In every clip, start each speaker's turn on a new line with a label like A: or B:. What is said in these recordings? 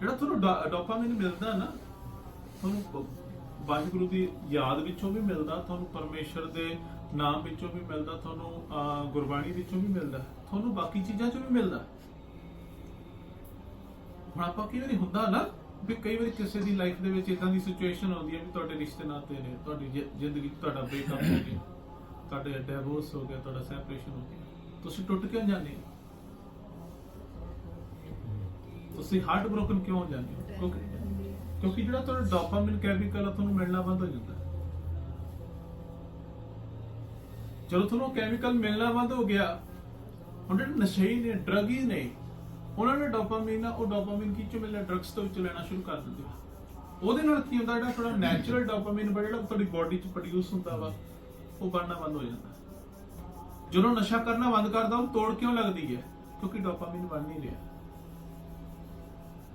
A: ਜਿਹੜਾ ਤੁਹਾਨੂੰ ਡਾ- ਡੋਪਾਮਾਈਨ ਮਿਲਦਾ ਨਾ ਤੁਹਾਨੂੰ ਬ- ਵਾਹਿਗੁਰੂ ਦੀ ਯਾਦ ਵਿੱਚੋਂ ਵੀ ਮਿਲਦਾ ਤੁਹਾਨੂੰ ਪਰਮੇਸ਼ਰ ਦੇ ਨਾਮ ਵਿੱਚੋਂ ਵੀ ਮਿਲਦਾ ਤੁਹਾਨੂੰ ਅਹ, ਗੁਰਬਾਣੀ ਵਿੱਚੋਂ ਵੀ ਮਿਲਦਾ ਤੁਹਾਨੂੰ ਬਾਕੀ ਚੀਜ਼ਾਂ ਚੋਂ ਵੀ ਮਿਲਦਾ। ਹੁਣ ਆਪਾਂ ਕਈ ਵਾਰੀ ਹੁੰਦਾ ਨਾ ਵੀ ਕਈ ਵਾਰੀ ਕਿਸੇ ਦੀ ਲਾਈਫ ਦੇ ਵਿੱਚ ਇਦਾਂ ਦੀ ਸਿਚੁਏਸ਼ਨ ਆਉਂਦੀ ਹੈ ਵੀ ਤੁਹਾਡੇ ਰਿਸ਼ਤੇ ਨਾਤੇ ਨੇ ਤੁਹਾਡੀ ਜ਼ਿ- ਜ਼ਿੰਦਗੀ 'ਚ ਤੁਹਾਡਾ ਬ੍ਰੇਕਅਪ ਹੋ ਗਿਆ ਤੁਹਾਡੇ ਡਿਵੋਰਸ ਹੋ ਗਿਆ ਤੁਹਾਡਾ ਸੈਪਰੇਸ਼ਨ ਹੋ ਗਿਆ ਤੁਸੀਂ ਟੁੱਟ ਕਿਉਂ ਜਾਂਦੇ ਹੋ? ਤੁਸੀਂ ਹਾਰਟ ਬ੍ਰੋਕਨ ਕਿਉਂ ਹੋ ਜਾਂਦੇ ਹੋ? ਕਿਉਂਕਿ ਕਿਉਂਕਿ ਜਿਹੜਾ ਤੁਹਾਡਾ ਡੋਪਾਮਾਈਨ ਕੈਮੀਕਲ ਆ, ਤੁਹਾਨੂੰ ਮਿਲਣਾ ਬੰਦ ਹੋ ਜਾਂਦਾ ਹੈ। ਜਦੋਂ ਤੁਹਾਨੂੰ ਕੈਮੀਕਲ ਮਿਲਣਾ ਬੰਦ ਹੋ ਗਿਆ, ਹੁਣ ਜਿਹੜੇ ਨਸ਼ਈ ਨੇ ਡਰੱਗੀ ਨੇ, ਉਹਨਾਂ ਨੇ ਡੋਪਾਮਾਈਨ ਆ, ਉਹ ਡੋਪਾਮਾਈਨ ਕੀ ਮਿਲਣਾ? ਡਰੱਗਸ ਤੋਂ ਵਿੱਚੋਂ ਲੈਣਾ ਸ਼ੁਰੂ ਕਰ ਦਿੰਦੇ ਆ। ਉਹਦੇ ਨਾਲ ਕੀ ਹੁੰਦਾ? ਜਿਹੜਾ ਥੋੜਾ ਨੈਚੁਰਲ ਡੋਪਾਮਾਈਨ ਜਿਹੜਾ ਤੁਹਾਡੀ ਬਾਡੀ 'ਚ ਪ੍ਰੋਡਿਊਸ ਹੁੰਦਾ ਵਾ, ਉਹ ਬਣਨਾ ਬੰਦ ਹੋ ਜਾਂਦਾ ਜਦੋਂ ਨਸ਼ਾ ਕਰਨਾ ਬੰਦ ਕਰਦਾ, ਉਹ ਤੋੜ ਕਿਉਂ ਲੱਗਦੀ ਹੈ? ਕਿਉਂਕਿ ਡੋਪਾਮਾਈਨ ਬਣ ਨਹੀਂ ਰਿਹਾ।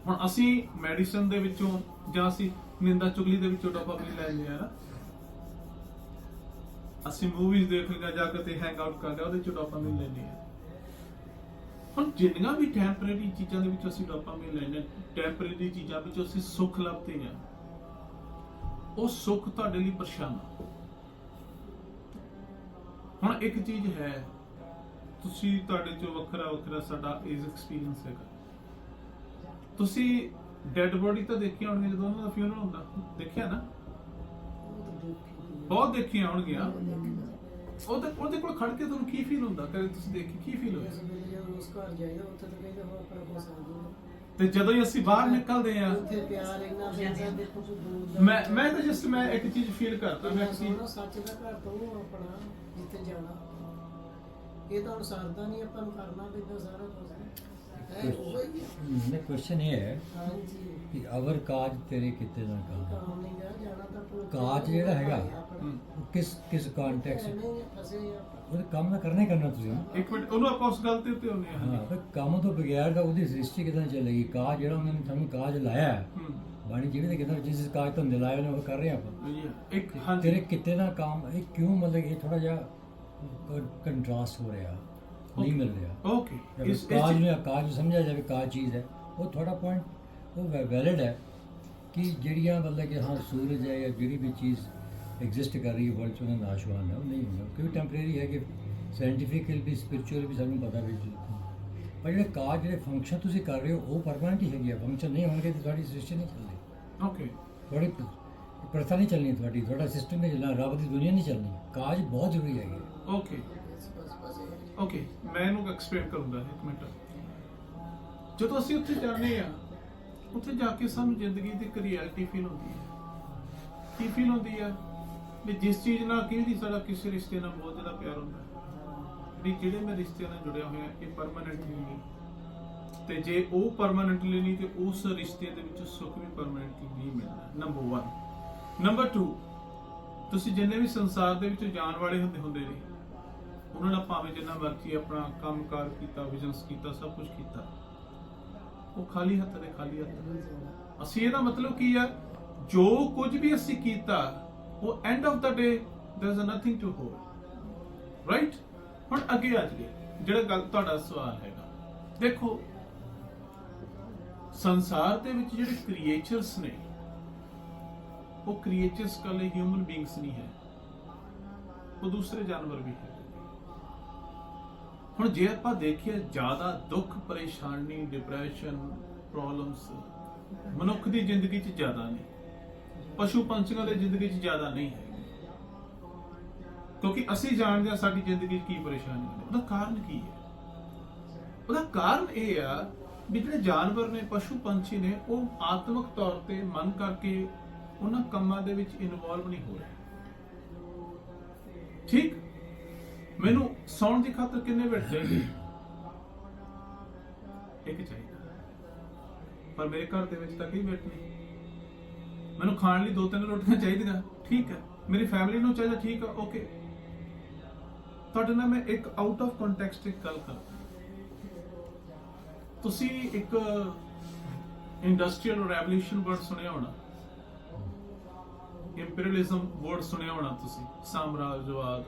A: ਹੁਣ ਅਸੀਂ ਮੈਡੀਸਨ ਦੇ ਵਿੱਚੋਂ ਜਾਂ ਅਸੀਂ ਨਿੰਦਾ ਚੁਗਲੀ ਦੇ ਵਿੱਚੋਂ ਡੋਪਾਮਾਈਨ ਲੈਂਦੇ ਆ ਨਾ। ਅਸੀਂ ਮੂਵੀਜ਼ ਦੇਖ ਲਿਆ ਜਾ ਕੇ ਤੇ ਹੈਂਗ ਆਊਟ ਕਰਦੇ ਆ, ਉਹਦੇ ਚੋਂ ਡੋਪਾਮਾਈਨ ਲੈਂਦੇ ਆ ਹੁਣ ਜਿੰਨੀਆਂ ਵੀ ਟੈਂਪਰੇਰੀ ਚੀਜ਼ਾਂ ਦੇ ਵਿੱਚ ਅਸੀਂ ਡੋਪਾਮਾਈਨ ਲੈਂਦੇ ਟੈਂਪਰੇਰੀ ਚੀਜ਼ਾਂ ਵਿੱਚ ਅਸੀਂ ਸੁੱਖ ਲੱਭਦੇ ਆ ਉਹ ਸੁੱਖ ਤੁਹਾਡੇ ਲਈ ਪਰੇਸ਼ਾਨ ਹੁਣ ਇੱਕ ਚੀਜ਼ ਹੈ ਤੁਸੀਂ ਤੁਹਾਡੇ ਚੋਂ ਵੱਖਰਾ ਵੱਖਰਾ ਸਾਡਾ ਏਜ ਐਕਸਪੀਰੀਅੰਸ ਹੈਗਾ। ਤੁਸੀਂ ਡੈੱਡ ਬੋਡੀ ਤਾਂ ਦੇਖੀ ਹੋਣਗੇ ਜਦੋਂ ਉਹਨਾਂ ਦਾ ਫਿਊਨਰਲ ਹੁੰਦਾ। ਦੇਖਿਆ ਨਾ? ਬਹੁਤ ਦੇਖੀਆਂ ਹੋਣਗੀਆਂ। ਉਹਦੇ ਉਹਦੇ ਕੋਲ ਖੜ ਕੇ ਤੁਹਾਨੂੰ ਕੀ ਫੀਲ ਹੁੰਦਾ? ਕਦੇ ਤੁਸੀਂ ਦੇਖੀ ਕੀ ਫੀਲ ਹੋਇਆ?
B: ਉਸ ਘਰ ਜਾਈਦਾ ਉੱਥੇ ਤਾਂ ਕਹਿੰਦੇ ਹੋ ਆਪਣਾ ਕੋ ਸਾਧੂ
A: ਤੇ ਜਦੋਂ ਹੀ ਅਸੀਂ ਬਾਹਰ ਨਿਕਲਦੇ ਆ
B: ਉੱਥੇ ਪਿਆਰ ਇੰਨਾ ਮਿਲਦਾ ਦੇਖੋ ਕਿ ਦੂਰ ਦਾ
A: ਮੈਂ ਮੈਂ ਤਾਂ ਜਸਟ ਮੈਂ ਇੱਕ ਚੀਜ਼ ਫੀਲ ਕਰਦਾ ਮੈਂ ਕਿ
B: ਸੱਚ ਦਾ ਘਰ ਤੋਂ ਉਹ ਆਪਣਾ ਜਿੱਥੇ ਜਾਣਾ। ਇਹ ਤਾਂ ਹੁਣ ਸਰਦਾ ਨਹੀਂ ਆਪਾਂ ਨੂੰ ਕਰਨਾ ਪੈਂਦਾ ਸਾਰਾ ਕੁਝ ਹੈ ਉਹ ਹੀ ਹੈ।
C: ਮੇਰਾ ਕੁਐਸਚਨ ਇਹ ਹੈ
B: ਹਾਂਜੀ।
C: ਕਿ ਅਵਰ ਕਾਜ ਤੇਰੇ ਕਿਤੇ ਨਾ ਕੰਮ
B: ਕੰਮ ਨਹੀਂ ਗਾ ਜਾਣਾ ਤਾਂ
C: ਕਾਜ ਜਿਹੜਾ ਹੈਗਾ ਉਹ ਕਿਸ ਕਿਸ ਕੰਟੈਕਸਟ
B: ਨਹੀਂ ਫਸੇ ਆਪਾਂ।
C: ਉਹਦੇ ਕੰਮ ਤਾਂ ਕਰਨਾ ਹੀ ਕਰਨਾ ਤੁਸੀਂ
A: ਇੱਕ ਮਿੰਟ ਉਹਨੂੰ ਆਪਾਂ ਉਸ ਗੱਲ ਤੇ ਉੱਤੇ ਆਉਂਦੇ ਹਾਂ।
C: ਹਾਂ ਕੰਮ ਤੋਂ ਬਗੈਰ ਦਾ ਉਹਦੀ ਸ੍ਰਿਸ਼ਟੀ ਕਿਦਾਂ ਚੱਲੇਗੀ? ਕਾਜ ਜਿਹੜਾ ਉਹਨਾਂ ਨੇ ਸਾਨੂੰ ਕਾਜ ਲਾਇਆ ਹੈ,
A: ਹੂੰ
C: ਬਾਣੀ ਜਿਹੜੀ ਦੇ ਕਿਦਾਂ ਜਿਸ ਕਾਜ ਤੋਂ ਲਾਇਆ ਨੇ ਉਹ ਕਰ ਰਹੇ ਆਪਾਂ।
A: ਇੱਕ ਹਾਂਜੀ।
C: ਤੇਰੇ ਕਿਤੇ ਦਾ ਕੰਮ ਇਹ ਕਿਉਂ ਮਤਲਬ ਇਹ ਥੋੜਾ ਜਿਹਾ ਕੰਟਰਾਸਟ ਹੋ ਰਿਹਾ ਨਹੀਂ ਮਿਲ ਰਿਹਾ।
A: ਓਕੇ ਇਸ
C: ਕਾਜ ਨੂੰ ਕਾਜ ਸਮਝਿਆ ਜਾਵੇ ਕਾਜ ਚੀਜ਼ ਹੈ ਉਹ ਥੋੜਾ ਪੁਆਇੰਟ ਉਹ ਵੈਲਿਡ ਹੈ ਕਿ ਜਿਹੜੀਆਂ ਮਤਲਬ ਕਿ ਹਾਂ ਸੂਰਜ ਹੈ ਜਾਂ ਜਿਹੜੀ ਵੀ ਚੀਜ਼ ਐਗਜ਼ਿਸਟ ਕਰ ਰਹੀ ਹੈ ਵਰਲਡ ਚ ਉਹਦਾ ਨਾਸ਼ਵਾਨ ਹੈ ਉਹ ਨਹੀਂ ਹੁੰਦਾ। ਕਿਉਂਕਿ ਟੈਂਪਰੇਰੀ ਹੈ ਕਿ ਸਾਇੰਟੀਫਿਕਲ ਵੀ ਸਪਿਰਚੁਅਲ ਵੀ ਸਾਨੂੰ ਪਤਾ ਵੀ ਪਰ ਜਿਹੜੇ ਕਾਜ ਜਿਹੜੇ ਫੰਕਸ਼ਨ ਤੁਸੀਂ ਕਰ ਰਹੇ ਹੋ ਉਹ ਪਰਮਾਨੈਂਟ ਹੀ ਹੈਗੀ ਆ। ਫੰਕਸ਼ਨ ਨਹੀਂ ਹੋਣਗੇ ਤਾਂ ਤੁਹਾਡੀ ਸ੍ਰਿਸ਼ਟੀ ਨਹੀਂ ਚੱਲਦੀ
A: ਓਕੇ
C: ਤੁਹਾਡੀ ਪ੍ਰਥਾ ਨਹੀਂ ਚੱਲਣੀ ਤੁਹਾਡੀ ਤੁਹਾਡਾ ਸਿਸਟਮ ਨਹੀਂ ਚੱਲਣਾ ਰੱਬ ਦੀ ਦੁਨੀਆ ਨਹੀਂ ਚੱਲਣੀ। ਕਾਜ ਬਹੁਤ ਜ਼ਰੂਰੀ ਹੈਗੀ।
A: ਓਕੇ ਓਕੇ ਮੈਂ ਇਹਨੂੰ ਐਕਸਪਲੇਨ ਕਰੂੰਗਾ ਇੱਕ ਮਿੰਟ। ਜਦੋਂ ਅਸੀਂ ਉੱਥੇ ਜਾਂਦੇ ਆ ਉੱਥੇ ਜਾ ਕੇ ਸਾਨੂੰ ਜ਼ਿੰਦਗੀ ਦੀ ਇੱਕ ਰਿਐਲਿਟੀ ਫੀਲ ਹੁੰਦੀ ਹੈ। ਕੀ ਫੀਲ ਹੁੰਦੀ ਆ ਵੀ ਜਿਸ ਚੀਜ਼ ਨਾਲ ਕੀ ਸਾਡਾ ਕਿਸੇ ਰਿਸ਼ਤੇ ਨਾਲ ਬਹੁਤ ਜ਼ਿਆਦਾ ਪਿਆਰ ਹੁੰਦਾ ਵੀ ਜਿਹੜੇ ਮੈਂ ਰਿਸ਼ਤੇ ਨਾਲ ਜੁੜਿਆ ਹੋਇਆ, ਇਹ ਪਰਮਾਨੈਂਟਲੀ ਨਹੀਂ। ਤੇ ਜੇ ਉਹ ਪਰਮਾਨੈਂਟਲੀ ਨਹੀਂ, ਤੇ ਉਸ ਰਿਸ਼ਤੇ ਦੇ ਵਿੱਚ ਸੁੱਖ ਵੀ ਪਰਮਾਨੈਂਟਲੀ ਨਹੀਂ ਮਿਲਣਾ ਨੰਬਰ 1 ਨੰਬਰ 2 ਤੁਸੀਂ ਜਿੰਨੇ ਵੀ ਸੰਸਾਰ ਦੇ ਵਿੱਚ ਜਾਣ ਵਾਲੇ ਹੁੰਦੇ ਹੁੰਦੇ ਨੇ ਉਹਨਾਂ ਨਾਲ ਭਾਵੇਂ ਜਿੰਨਾ ਮਰਜ਼ੀ ਆਪਣਾ ਕੰਮਕਾਰ ਕੀਤਾ ਬਿਜ਼ਨਸ ਕੀਤਾ, ਸਭ ਕੁਝ ਕੀਤਾ। ਉਹ ਖਾਲੀ ਹੱਥ ਦੇ, ਖਾਲੀ ਹੱਥ ਅਸੀਂ ਇਹਦਾ ਮਤਲਬ ਕੀ ਆ? ਜੋ ਕੁਝ ਵੀ ਅਸੀਂ ਕੀਤਾ, ਉਹ and of the day there is nothing to hold right ਹੁਣ ਅੱਗੇ ਆ ਜੀਏ ਜਿਹੜਾ ਗੱਲ ਤੁਹਾਡਾ ਸਵਾਲ ਹੈਗਾ। ਦੇਖੋ, ਸੰਸਾਰ ਦੇ ਵਿੱਚ ਜਿਹੜੇ ਕ੍ਰੀਏਚਰਸ ਨੇ, ਉਹ ਕ੍ਰੀਏਚਰਸ ਕੱਲੇ ਹਿਊਮਨ ਬੀਇੰਗਸ ਨਹੀਂ ਹੈ। ਉਹ ਦੂਸਰੇ ਜਾਨਵਰ ਵੀ ਹੈ। ਹੁਣ ਜੇ ਆਪਾਂ ਦੇਖੀਏ ਜ਼ਿਆਦਾ ਦੁੱਖ, ਪਰੇਸ਼ਾਨੀ ਡਿਪਰੈਸ਼ਨ ਪ੍ਰੋਬਲਮਸ ਮਨੁੱਖ ਦੀ ਜ਼ਿੰਦਗੀ 'ਚ ਜ਼ਿਆਦਾ ਨੇ। ਪਸ਼ੂ ਪੰਛੀਆਂ ਦੀ ਜ਼ਿੰਦਗੀ 'ਚ ਜ਼ਿਆਦਾ ਨਹੀਂ ਹੈ। ਕਿਉਂਕਿ ਅਸੀਂ ਜਾਣਦੇ ਹਾਂ ਸਾਡੀ ਜ਼ਿੰਦਗੀ 'ਚ ਕੀ ਪਰੇਸ਼ਾਨੀ ਨੇ ਉਹਦਾ ਕਾਰਨ ਕੀ ਹੈ? ਉਹਦਾ ਕਾਰਨ ਇਹ ਆ ਵੀ ਜਿਹੜੇ ਜਾਨਵਰ ਨੇ, ਪਸ਼ੂ ਪੰਛੀ ਨੇ, ਉਹ ਆਤਮਿਕ ਤੌਰ ਤੇ ਮਨ ਕਰਕੇ ਉਹਨਾਂ ਕੰਮਾਂ ਦੇ ਵਿੱਚ ਇਨਵੋਲਵ ਨਹੀਂ ਹੋ ਰਹੇ। ਠੀਕ? ਮੈਨੂੰ ਸੌਣ ਦੀ ਖਾਤਰ ਕਿੰਨੇ ਬੈਠ ਚਾਹੀਦੇ? ਇੱਕ ਚਾਹੀਦਾ। ਪਰ ਮੇਰੇ ਘਰ ਦੇ ਵਿੱਚ ਤਾਂ ਕਈ ਬੈਠ ਨਹੀਂ। ਮੈਨੂੰ ਖਾਣ ਲਈ ਦੋ ਤਿੰਨ ਰੋਟੀਆਂ ਚਾਹੀਦੀਆਂ। ਠੀਕ ਹੈ। ਮੇਰੀ ਫੈਮਿਲੀ ਨੂੰ ਚਾਹੀਦਾ, ਠੀਕ ਹੈ ਓਕੇ ਤੁਹਾਡੇ ਨਾਲ ਮੈਂ ਇੱਕ ਆਊਟ ਆਫ ਕੰਟੈਕਸਟ ਇੱਕ ਗੱਲ ਕਰਦਾ। ਤੁਸੀਂ ਇੱਕ ਇੰਡਸਟਰੀਅਲ ਰੈਵੋਲੂਸ਼ਨ ਵਰਡ ਸੁਣਿਆ ਹੋਣਾ? ਇੰਪੀਰੀਅਲਿਜ਼ਮ ਵਰਡ ਸੁਣਿਆ ਹੋਣਾ ਤੁਸੀਂ? ਸਾਮਰਾਜਵਾਦ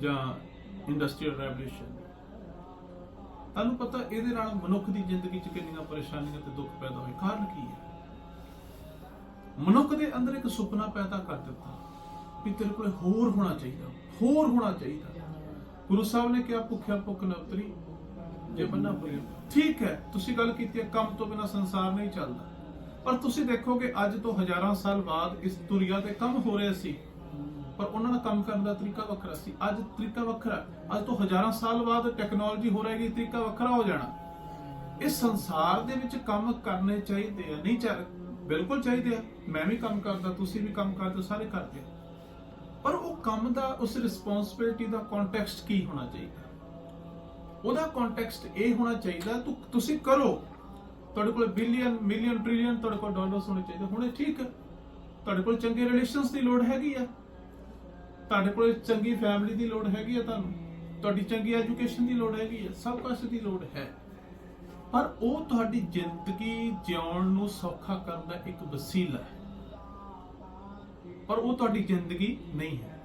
A: ਜਾਂ ਇੰਡਸਟਰੀਅਲ ਰੈਵੋਲੂਸ਼ਨ ਤੁਹਾਨੂੰ ਪਤਾ, ਇਹਦੇ ਨਾਲ ਮਨੁੱਖ ਦੀ ਜ਼ਿੰਦਗੀ 'ਚ ਕਿੰਨੀਆਂ ਪਰੇਸ਼ਾਨੀਆਂ ਤੇ ਦੁੱਖ ਪੈਦਾ ਹੋਏ। ਕਾਰਨ ਕੀ ਹੈ? ਮਨੁੱਖ ਦੇ ਅੰਦਰ ਇੱਕ ਸੁਪਨਾ ਪੈਦਾ ਕਰ ਦਿੱਤਾ ਵੀ ਤੇਰੇ ਕੋਲ ਹੋਰ ਹੋਣਾ ਚਾਹੀਦਾ, ਹੋਰ ਹੋਣਾ ਚਾਹੀਦਾ। ਗੁਰੂ ਸਾਹਿਬ ਨੇ ਕਿਹਾ, ਭੁੱਖਿਆ ਭੁੱਖ ਨਾ ਉਤਰੀ, ਜੇ ਬੰਨਾ ਪੂਰੀ ਠੀਕ ਹੈ, ਤੁਸੀਂ ਗੱਲ ਕੀਤੀ ਹੈ, ਕੰਮ ਤੋਂ ਬਿਨਾ ਸੰਸਾਰ ਨਹੀਂ ਚੱਲਦਾ। ਪਰ ਤੁਸੀਂ ਦੇਖੋਗੇ, ਅੱਜ ਤੋਂ ਹਜ਼ਾਰਾਂ ਸਾਲ ਬਾਅਦ ਇਸ ਦੁਨੀਆ ਤੇ ਕੰਮ ਹੋ ਰਹੇ ਸੀ। ਪਰ ਉਹਨਾਂ ਦਾ ਕੰਮ ਕਰਨ ਦਾ ਤਰੀਕਾ ਵੱਖਰਾ ਸੀ। ਅੱਜ ਤਰੀਕਾ ਵੱਖਰਾ ਹੈ। ਅੱਜ ਤੋਂ ਹਜ਼ਾਰਾਂ ਸਾਲ ਬਾਅਦ ਟੈਕਨੋਲੋਜੀ ਹੋ ਰਹੇਗੀ ਤਰੀਕਾ ਵੱਖਰਾ ਹੋ ਜਾਣਾ। ਇਸ ਸੰਸਾਰ ਦੇ ਵਿੱਚ ਕੰਮ ਕਰਨੇ ਚਾਹੀਦੇ ਆ। ਨਹੀਂ ਚਾਹ ਬਿਲਕੁਲ ਚਾਹੀਦੇ ਆ। ਮੈਂ ਵੀ ਕੰਮ ਕਰਦਾ, ਤੁਸੀਂ ਵੀ ਕੰਮ ਕਰਦੇ ਸਾਰੇ ਕਰਦੇ ਪਰ ਉਹ ਕੰਮ ਦਾ, ਉਸ ਰਿਸਪੌਂਸਿਬਿਲਟੀ ਦਾ ਕੰਟੈਕਸਟ ਕੀ ਹੋਣਾ ਚਾਹੀਦਾ? ਉਹਦਾ ਕੰਟੈਕਸਟ ਇਹ ਹੋਣਾ ਚਾਹੀਦਾ ਤੁਸੀਂ ਕਰੋ। ਤੁਹਾਡੇ ਕੋਲ ਬਿਲੀਅਨ ਮਿਲੀਅਨ ਟ੍ਰਿਲੀਅਨ ਤੁਹਾਡੇ ਕੋਲ ਡਾਲਰਸ ਹੋਣੇ ਚਾਹੀਦੇ। ਹੁਣੇ ਠੀਕ ਤੁਹਾਡੇ ਕੋਲ ਚੰਗੇ ਰਿਲੇਸ਼ਨਸ ਦੀ ਲੋੜ ਹੈਗੀ ਆ। ਤੁਹਾਡੇ ਕੋਲ ਚੰਗੀ ਫੈਮਿਲੀ ਦੀ ਲੋੜ ਹੈਗੀ ਆ ਤੁਹਾਨੂੰ? ਤੁਹਾਡੀ ਚੰਗੀ ਐਜੂਕੇਸ਼ਨ ਦੀ ਲੋੜ ਹੈਗੀ ਆ? ਸਭ ਕੁਝ ਦੀ ਲੋੜ ਹੈ। ਪਰ ਉਹ ਤੁਹਾਡੀ ਜ਼ਿੰਦਗੀ ਜਿਉਣ ਨੂੰ ਸੌਖਾ ਕਰਨ ਦਾ ਇੱਕ ਵਸੀਲਾ ਹੈ। ਪਰ ਉਹ ਤੁਹਾਡੀ ਜ਼ਿੰਦਗੀ ਨਹੀਂ ਹੈ।